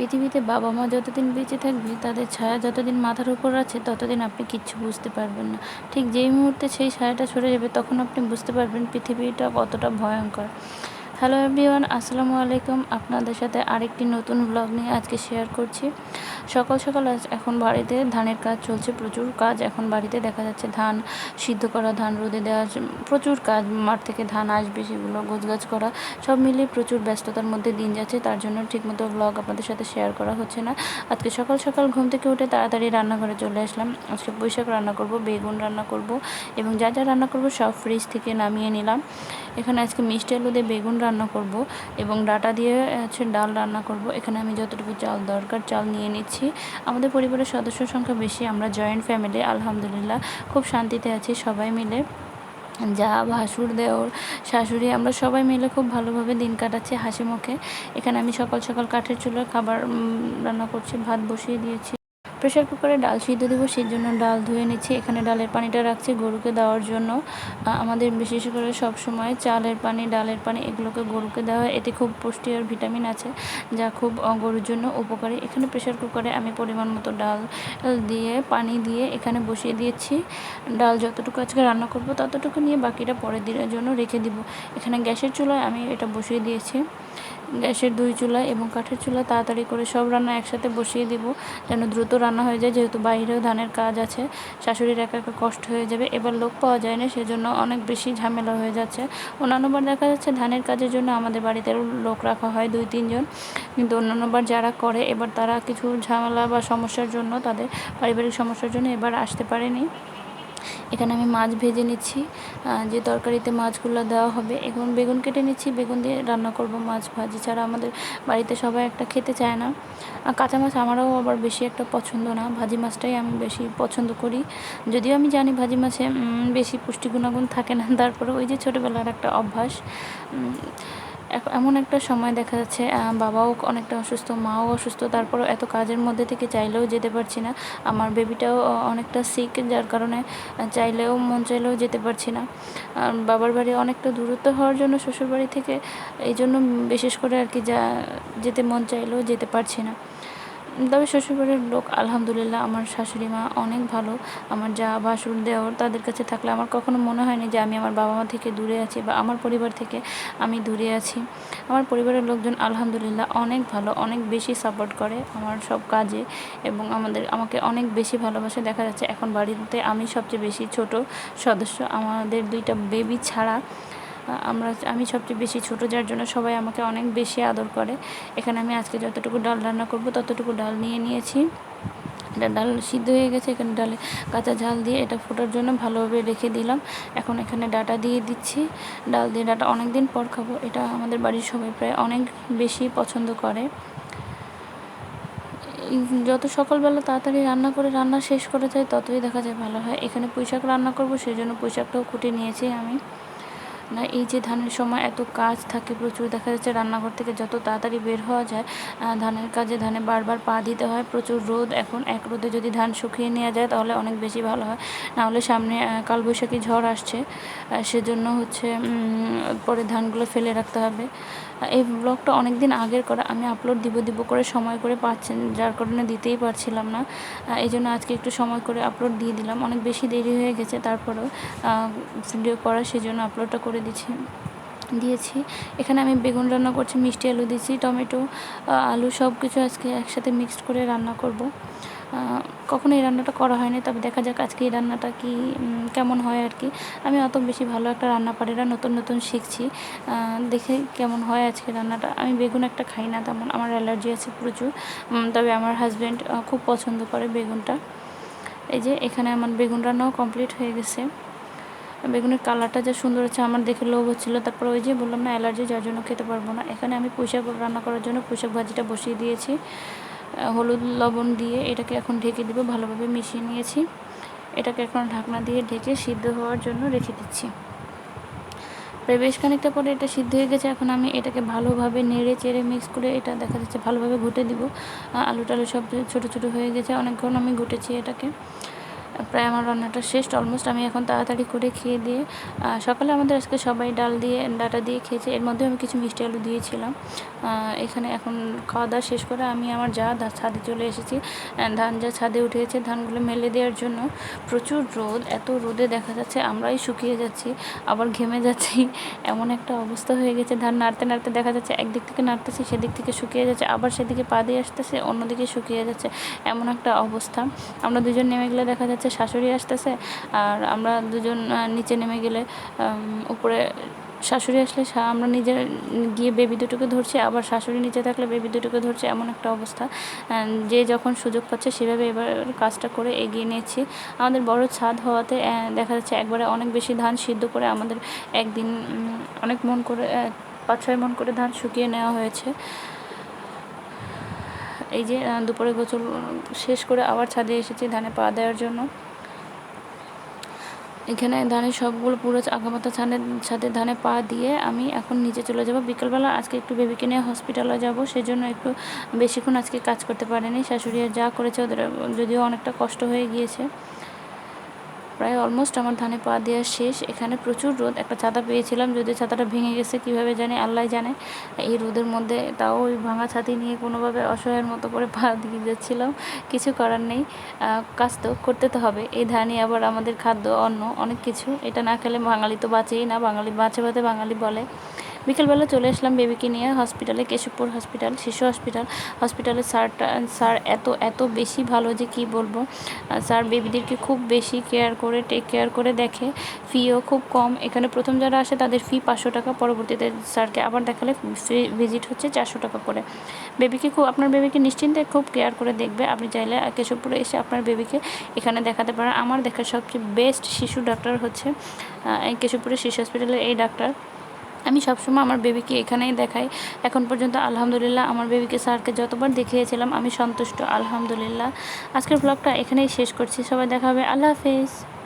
পৃথিবীতে বাবা মা যতদিন বেঁচে থাকবে, তাদের ছায়া যতদিন মাথার উপর আছে, ততদিন আপনি কিচ্ছু বুঝতে পারবেন না। ঠিক যেই মুহূর্তে সেই ছায়াটা সরে যাবে, তখন আপনি বুঝতে পারবেন পৃথিবীটা কতটা ভয়ঙ্কর। হ্যালো এভরিওয়ান আসসালামু আলাইকুম। আপনাদের সাথে আরেকটি নতুন ব্লগ নিয়ে আজকে শেয়ার করছি। সকাল সকাল এখন বাড়িতে ধানের কাজ চলছে, প্রচুর কাজ। এখন বাড়িতে দেখা যাচ্ছে ধান সিদ্ধ করা, ধান রোদে দেওয়া প্রচুর কাজ। মাঠ থেকে ধান আসবে, সেগুলো গোছগাছ করা, সব মিলিয়ে প্রচুর ব্যস্ততার মধ্যে দিন যাচ্ছে। তার জন্য ঠিকমতো ব্লগ আপনাদের সাথে শেয়ার করা হচ্ছে না। আজকে সকাল সকাল ঘুম থেকে উঠে তাড়াতাড়ি রান্নাঘরে চলে আসলাম। আজকে বৈশাখ রান্না করব, বেগুন রান্না করব এবং যা যা রান্না করব সব ফ্রিজ থেকে নামিয়ে নিলাম। এখানে আজকে মিষ্টি আলু দিয়ে বেগুন রান্না করব এবং ডাটা দিয়ে হচ্ছে ডাল রান্না করব। এখানে আমি যতটুকু চাল দরকার চাল নিয়ে নিচ্ছি। আমাদের পরিবারের সদস্য সংখ্যা বেশি, আমরা জয়েন্ট ফ্যামিলি আলহামদুলিল্লাহ খুব শান্তিতে আছি সবাই মিলে। যা ভাসুর দেওর, শাশুড়ি, আমরা সবাই মিলে খুব ভালোভাবে দিন কাটাচ্ছি হাসি মুখে। এখানে আমি সকাল সকাল কাঠের চুলার খাবার রান্না করছি, ভাত বসিয়ে দিয়েছি। প্রেশার কুকারে ডাল সিদ্ধ দেবো, সেই জন্য ডাল ধুয়ে নিচ্ছি। এখানে ডালের পানিটা রাখছি গরুকে দেওয়ার জন্য। আমাদের বিশেষ করে সব সময় চালের পানি, ডালের পানি এগুলোকে গরুকে দেওয়া হয়। এতে খুব পুষ্টি আর ভিটামিন আছে, যা খুব গরুর জন্য উপকারী। এখানে প্রেশার কুকারে আমি পরিমাণ মতো ডাল দিয়ে, পানি দিয়ে এখানে বসিয়ে দিয়েছি। ডাল যতটুকু আজকে রান্না করব ততটুকু নিয়ে বাকিটা পরের দিনের জন্য রেখে দিব। এখানে গ্যাসের চুলায় আমি এটা বসিয়ে দিয়েছি। গ্যাসের দুই চুলা এবং কাঠের চুলা তাড়াতাড়ি করে সব রান্না একসাথে বসিয়ে দিব, যেন দ্রুত রান্না হয়ে যায়। যেহেতু বাইরেও ধানের কাজ আছে, শাশুড়ির একা একা কষ্ট হয়ে যাবে, এবার লোক পাওয়া যায় না, সেজন্য অনেক বেশি ঝামেলা হয়ে যাচ্ছে। অন্যান্যবার দেখা যাচ্ছে ধানের কাজের জন্য আমাদের বাড়িতে লোক রাখা হয় দুই তিনজন কিন্তু অন্যান্যবার যারা করে, এবার তারা কিছু ঝামেলা বা সমস্যার জন্য, তাদের পারিবারিক সমস্যার জন্য এবার আসতে পারেনি। এখানে আমি মাছ ভেজে নিচ্ছি যে তরকারিতে মাছগুলো দেওয়া হবে। এখন বেগুন কেটে নিচ্ছি, বেগুন দিয়ে রান্না করব মাছ ভাজি। ছাড়া আমাদের বাড়িতে সবাই একটা খেতে চায় না। কাঁচা মাছ আমারও আবার বেশি একটা পছন্দ না। ভাজি মাছটাই আমি বেশি পছন্দ করি। যদিও আমি জানি ভাজি মাছে বেশি পুষ্টি গুণাগুণ থাকে না। তারপরে ওই যে ছোটোবেলার একটা অভ্যাস এমন একটা সময় দেখা যাচ্ছে বাবাও অনেকটা অসুস্থ, মাও অসুস্থ, তারপরও এত কাজের মধ্যে থেকে চাইলেও যেতে পারছি না। আমার বেবিটাও অনেকটা সিক যার কারণে চাইলেও মন চাইলেও যেতে পারছি না। বাবার বাড়ি অনেকটা দূরত্ব হওয়ার জন্য শ্বশুরবাড়ি থেকে এই জন্য বিশেষ করে আর কি যা, যেতে মন চাইলেও যেতে পারছি না। তবে শ্বশুরবাড়ির লোক, আলহামদুলিল্লাহ, আমার শাশুড়ি মা অনেক ভালো। আমার যা বাসুর দেওয়ার তাদের কাছে থাকলে আমার কখনো মনে হয়নি যে আমি আমার বাবা মা থেকে দূরে আছি বা আমার পরিবার থেকে আমি দূরে আছি। আমার পরিবারের লোকজন, আলহামদুলিল্লাহ, অনেক ভালো, অনেক বেশি সাপোর্ট করে আমার সব কাজে এবং আমাদের, আমাকে অনেক বেশি ভালোবাসে। দেখা যাচ্ছে এখন বাড়িতে আমি সবচেয়ে বেশি ছোট সদস্য। আমাদের দুইটা বেবি ছাড়া আমরা আমি সবচেয়ে বেশি ছোটো, যার জন্য সবাই আমাকে অনেক বেশি আদর করে। এখানে আমি আজকে যতটুকু ডাল রান্না করব, ততটুকু ডাল নিয়ে নিয়েছি। এটা ডাল সিদ্ধ হয়ে গেছে, এখানে ডালে কাঁচা ঝাল দিয়ে এটা ফোটার জন্য ভালোভাবে রেখে দিলাম। এখন এখানে ডাটা দিয়ে দিচ্ছি। ডাল দিয়ে ডাটা অনেক দিন পর খাব, এটা আমাদের বাড়ির সবাই প্রায় অনেক বেশি পছন্দ করে। যত সকালবেলা তাড়াতাড়ি রান্না করে রান্না শেষ করে যায়, ততই দেখা যায় ভালো হয়। এখানে পুঁইশাক রান্না করব, সেই জন্য পুঁইশাকটাও কুটে নিয়েছি আমি। না, এই যে ধানের সময় এত কাজ থাকে প্রচুর, দেখা যাচ্ছে রান্নাঘর থেকে যত তাড়াতাড়ি বের হওয়া যায় ধানের কাজে ধানে বারবার পা দিতে হয়, প্রচুর রোদ। এখন এক রোদে যদি ধান শুকিয়ে নেওয়া যায়, তাহলে অনেক বেশি ভালো হয়। নাহলে সামনে কালবৈশাখী ঝড় আসছে সেজন্য হচ্ছে পরে ধানগুলো ফেলে রাখতে হবে। এই ব্লগটা অনেক দিন আগের করা, আমি আপলোড দিব দিব করে সময় করে পাচ্ছেন, যার কারণে দিতেই পারছিলাম না। এই জন্য আজকে একটু সময় করে আপলোড দিয়ে দিলাম। অনেক বেশি দেরি হয়ে গেছে, তারপরেও ভিডিও করা, সেজন্য আপলোডটা করে দিচ্ছি। দিয়েছি। এখানে আমি বেগুন রান্না করছি, মিষ্টি আলু দিয়েছি, টমেটো আলু সব কিছু আজকে একসাথে মিক্সড করে রান্না করব। কখনো এই রান্নাটা করা হয়নি, তবে দেখা যাক আজকে এই রান্নাটা কি কেমন হয় আর কি আমি অত বেশি ভালো একটা রান্না পারি না নতুন নতুন শিখছি। দেখে কেমন হয় আজকে রান্নাটা। আমি বেগুন একটা খাই না, তেমন আমার অ্যালার্জি আছে প্রচুর। তবে আমার হাজব্যান্ড খুব পছন্দ করে বেগুনটা। এই যে এখানে আমার বেগুন রান্নাও কমপ্লিট হয়ে গেছে। বেগুনের কালারটা যা সুন্দর আছে আমার দেখে লোভ হচ্ছিল। তারপর ওই যে বললাম না, অ্যালার্জি যার জন্য খেতে পারব না। এখানে আমি পুঁইশাক রান্না করার জন্য পুঁইশাক ভাজিটা বসিয়ে দিয়েছি। হলুদ, লবণ দিয়ে এটাকে এখন ঢেকে দিব, ভালোভাবে মিশিয়ে নিয়েছি। এটাকে এখন ঢাকনা দিয়ে ঢেকে সিদ্ধ হওয়ার জন্য রেখে দিচ্ছি। প্রায় বেশ খানিকটা পরে এটা সিদ্ধ হয়ে গেছে। এখন আমি এটাকে ভালোভাবে নেড়ে চেড়ে মিক্স করে এটা দেখা যাচ্ছে ভালোভাবে ঘুটে দিব। আলু টালু সব ছোটো ছোটো হয়ে গেছে। অনেকক্ষণ আমি ঘুটেছি এটাকে। প্রায় আমার রান্নাটা শেষ অলমোস্ট আমি এখন তাড়াতাড়ি করে খেয়ে দিয়ে সকালে আমাদের আজকে সবাই ডাল দিয়ে, ডাটা দিয়ে খেয়েছে। এর মধ্যে আমি কিছু মিষ্টি আলু দিয়েছিলাম। এখানে এখন খাওয়া দাওয়া শেষ করে আমি আমার যা ছাদে চলে এসেছি। ধান যা ছাদে উঠেছে, ধানগুলো মেলে দেওয়ার জন্য প্রচুর রোদ, এত রোদে দেখা যাচ্ছে আমরাই শুকিয়ে যাচ্ছি, আবার ঘেমে যাচ্ছি। এমন একটা অবস্থা হয়ে গেছে, ধান নাড়তে নাড়তে দেখা যাচ্ছে একদিক থেকে নাড়তেছে, সেদিক থেকে শুকিয়ে যাচ্ছে, আবার সেদিকে পা দিয়ে আসতেছে, অন্যদিকে শুকিয়ে যাচ্ছে। এমন একটা অবস্থা। আমরা দুজন নেমে গেলে দেখা যাচ্ছে শাশুড়ি আসতেছে, আর আমরা দুজন নিচে নেমে গেলে উপরে শাশুড়ি আসলে আমরা নিজে গিয়ে বেবি দুটোকে ধরছি, আবার শাশুড়ি নিচে থাকলে বেবি দুটোকে ধরছে, এমন একটা অবস্থা। যে যখন সুযোগ পাচ্ছে, সেভাবে এবার কাজটা করে এগিয়ে নিয়েছি। আমাদের বড় ছাদ হওয়াতে দেখা যাচ্ছে একবারে অনেক বেশি ধান সিদ্ধ করে আমাদের একদিন অনেক মন করে পাঁচ ছয় মন করে ধান শুকিয়ে নেওয়া হয়েছে। এই যে দুপুরে গোসল শেষ করে আবার ছাদে এসেছি ধানে পা দেওয়ার জন্য। এখানে ধানের সবগুলো পুরো আগামাতা ছানের ছাদে ধানে পা দিয়ে আমি এখন নিচে চলে যাব। বিকেলবেলা আজকে একটু বেবিকে নিয়ে হসপিটালে যাব, সেজন্য একটু বেশিক্ষণ আজকে কাজ করতে পারেনি। শাশুড়ি যা করেছে ওদের, যদিও অনেকটা কষ্ট হয়ে গিয়েছে। প্রায় অলমোস্ট আমার ধানে পা দেওয়া শেষ। এখানে প্রচুর রোদ, একটা ছাতা পেয়েছিলাম, যদি ছাতাটা ভেঙে গেছে কীভাবে জানে, আল্লাহ জানে। এই রোদের মধ্যে তাও ওই ভাঙা ছাতি নিয়ে কোনোভাবে অসহায়ের মতো করে পা দিয়ে যাচ্ছিলাম, কিছু করার নেই। কাজ তো করতে তো হবে। এই ধানই আবার আমাদের খাদ্য, অন্ন, অনেক কিছু। এটা না খেলে বাঙালি তো বাঁচেই না, বাঙালি বাঁচে বাঁচে বাঙালি বলে। বিকেলবেলা চলে আসলাম বেবিকে নিয়ে হসপিটালে, কেশবপুর হসপিটাল, শিশু হসপিটাল। হসপিটালে স্যারটা, স্যার এত এত বেশি ভালো যে কি বলব? স্যার বেবিদেরকে খুব বেশি কেয়ার করে, টেক কেয়ার করে দেখে। ফিও খুব কম। এখানে প্রথম যারা আসে তাদের ফি পাঁচশো টাকা, পরবর্তীতে স্যারকে আবার দেখালে ভিজিট হচ্ছে চারশো টাকা করে। বেবিকে খুব, আপনার বেবিকে নিশ্চিন্তে খুব কেয়ার করে দেখবে। আপনি চাইলে কেশবপুরে এসে আপনার বেবিকে এখানে দেখাতে পারেন। আমার দেখার সবচেয়ে বেস্ট শিশু ডাক্তার হচ্ছে কেশবপুরের শিশু হসপিটালের এই ডাক্তার। আমি সবসময় আমার বেবিকে এখানেই দেখাই। এখন পর্যন্ত আলহামদুলিল্লাহ আমার বেবিকে স্যারকে যতবার দেখিয়েছিলাম, আমি সন্তুষ্ট, আলহামদুলিল্লাহ। আজকের ব্লগটা এখানেই শেষ করছি। সবাই দেখা হবে। আল্লাহ হাফেজ।